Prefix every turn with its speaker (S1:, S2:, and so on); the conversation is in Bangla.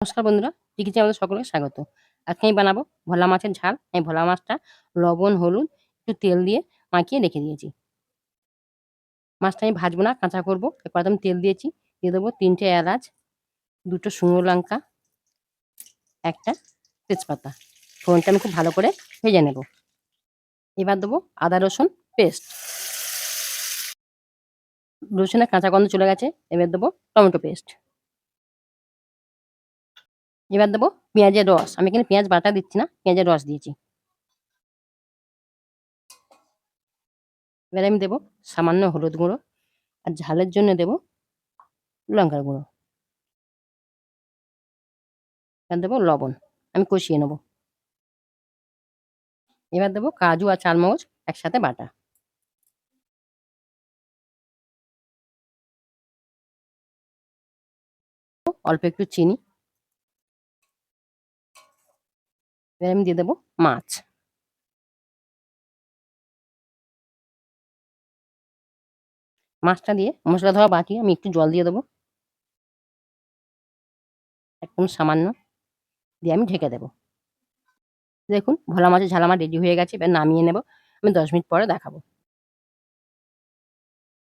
S1: নমস্কার বন্ধুরা টিকিচে আমাদের সকলকে স্বাগত। আজকে আমি বানাবো ভোলা মাছের ঝাল। আমি ভোলা মাছটা লবণ, হলুদ, একটু তেল দিয়ে মাখিয়ে রেখে দিয়েছি। মাছটা আমি ভাজবো না, কাঁচা করব। এরপর আমি তেল দিয়েছি, দিয়ে দেবো তিনটে এলাচ, দুটো শুকনো লঙ্কা, একটা তেজপাতা। ফোড়নটা আমি খুব ভালো করে ভেজে নেব। এবার দেবো আদা, রসুন পেস্ট। রসুনের কাঁচা গন্ধ চলে গেছে, এবার দেবো টমেটো পেস্ট। এবার দেবো পেঁয়াজের রস। আমি এখানে পেঁয়াজ বাটা দিচ্ছি না, পেঁয়াজের রস দিয়েছি। এবার আমি দেবো সামান্য হলুদ গুঁড়ো আর ঝালের জন্য দেবো লঙ্কার গুঁড়ো। এবার দেবো লবণ, আমি কষিয়ে নেব। এবার দেবো কাজু আর চালমগজ একসাথে বাটা। অল্প একটু চিনি এবার আমি দিয়ে দেবো মাছ। মাছটা দিয়ে মশলা ধোয়া বাকি, আমি একটু জল দিয়ে দেবো। একদম সামান্য। দিয়ে আমি ঢেকে দেবো। দেখুন, ভোলা মাছের ঝালা মাছ রেডি হয়ে গেছে, এবার নামিয়ে নেব। আমি দশ মিনিট পরে দেখাবো।